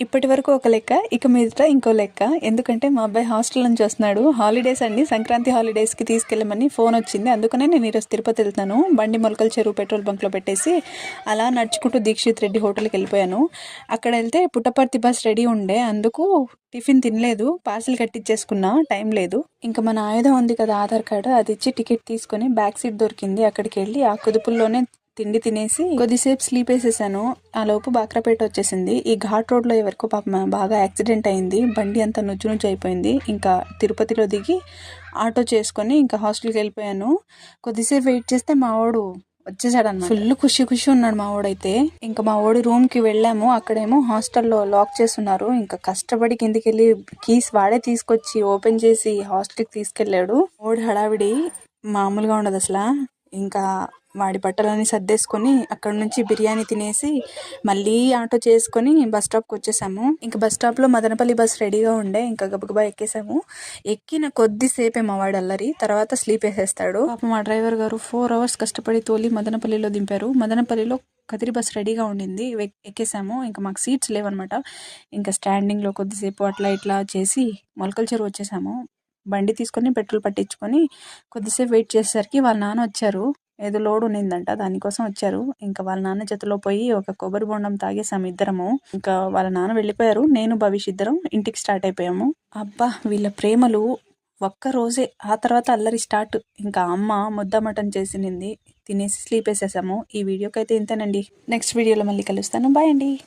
ఇప్పటి వరకు ఒక లెక్క ఇక మీదట ఇంకో లెక్క. ఎందుకంటే మా అబ్బాయి హాస్టల్ నుంచి వస్తున్నాడు. హాలిడేస్ అండి సంక్రాంతి హాలిడేస్కి తీసుకెళ్ళమని ఫోన్ వచ్చింది. అందుకనే నేను ఈరోజు తిరుపతి వెళ్తాను. బండి మొలకల చెరువు పెట్రోల్ బంక్లో పెట్టేసి అలా నడుచుకుంటూ దీక్షిత్ రెడ్డి హోటల్కి వెళ్ళిపోయాను. అక్కడ వెళ్తే పుట్టపర్తి బస్ రెడీ ఉండే. అందుకు టిఫిన్ తినలేదు. పార్సిల్ కట్టించేసుకున్నా టైం లేదు. ఇంకా మన ఆయుధం ఉంది కదా ఆధార్ కార్డు. అది ఇచ్చి టికెట్ తీసుకొని బ్యాక్ సీట్ దొరికింది. అక్కడికి వెళ్ళి ఆ కుదుపుల్లోనే తిండి తినేసి కొద్దిసేపు స్లీప్ వేసేసాను. ఆ లోపు బాక్రాపేట వచ్చేసింది. ఈ ఘాట్ రోడ్లో ఎవరికో పాప బాగా యాక్సిడెంట్ అయింది. బండి అంతా నుజ్జు నుజ్జు అయిపోయింది. ఇంకా తిరుపతిలో దిగి ఆటో చేసుకొని ఇంకా హాస్టల్కి వెళ్ళిపోయాను. కొద్దిసేపు వెయిట్ చేస్తే మా వాడు వచ్చేసాడు అన్న ఫుల్ ఖుషి ఖుషి ఉన్నాడు మా వాడైతే. ఇంకా మా వాడి రూమ్కి వెళ్ళాము. అక్కడేమో హాస్టల్లో లాక్ చేస్తున్నారు. ఇంకా కష్టపడి కిందికి వెళ్ళి కీస్ వాడే తీసుకొచ్చి ఓపెన్ చేసి హాస్టల్కి తీసుకెళ్ళాడు. ఓడి హడావిడి మామూలుగా ఉండదు అసలు. ఇంకా వాడి బట్టలన్నీ సర్దేసుకొని అక్కడ నుంచి బిర్యానీ తినేసి మళ్ళీ ఆటో చేసుకొని బస్ స్టాప్కి వచ్చేసాము. ఇంకా బస్ స్టాప్లో మదనపల్లి బస్ రెడీగా ఉండే. ఇంకా గబగబా ఎక్కేసాము. ఎక్కిన కొద్దిసేపే మా వాడు అల్లరి. తర్వాత స్లీప్ వేసేస్తాడు. పాపం మా డ్రైవర్ గారు ఫోర్ అవర్స్ కష్టపడి తోలి మదనపల్లిలో దింపారు. మదనపల్లిలో కదిరి బస్ రెడీగా ఉండింది. ఎక్కేసాము. ఇంకా మాకు సీట్స్ లేవన్నమాట. ఇంకా స్టాండింగ్లో కొద్దిసేపు అట్లా ఇట్లా చేసి మొలకల చెరువు వచ్చేసాము. బండి తీసుకొని పెట్రోల్ పట్టించుకొని కొద్దిసేపు వెయిట్ చేసేసరికి వాళ్ళ నాన్న వచ్చారు. ఏదో లోడ్ ఉన్నిందంట దానికోసం వచ్చారు. ఇంకా వాళ్ళ నాన్న చేతిలో పోయి ఒక కొబ్బరి బొండం తాగేసాము ఇద్దరము. ఇంకా వాళ్ళ నాన్న వెళ్ళిపోయారు. నేను భవిష్ ఇద్దరం ఇంటికి స్టార్ట్ అయిపోయాము. అబ్బా వీళ్ళ ప్రేమలు ఒక్క రోజే. ఆ తర్వాత అల్లరి స్టార్ట్. ఇంకా అమ్మ ముద్ద మటన్ చేసినింది. తినేసి స్లీప్ వేసేసాము. ఈ వీడియోకి అయితే ఇంతేనండి. నెక్స్ట్ వీడియోలో మళ్ళీ కలుస్తాను. బాయ్ అండి.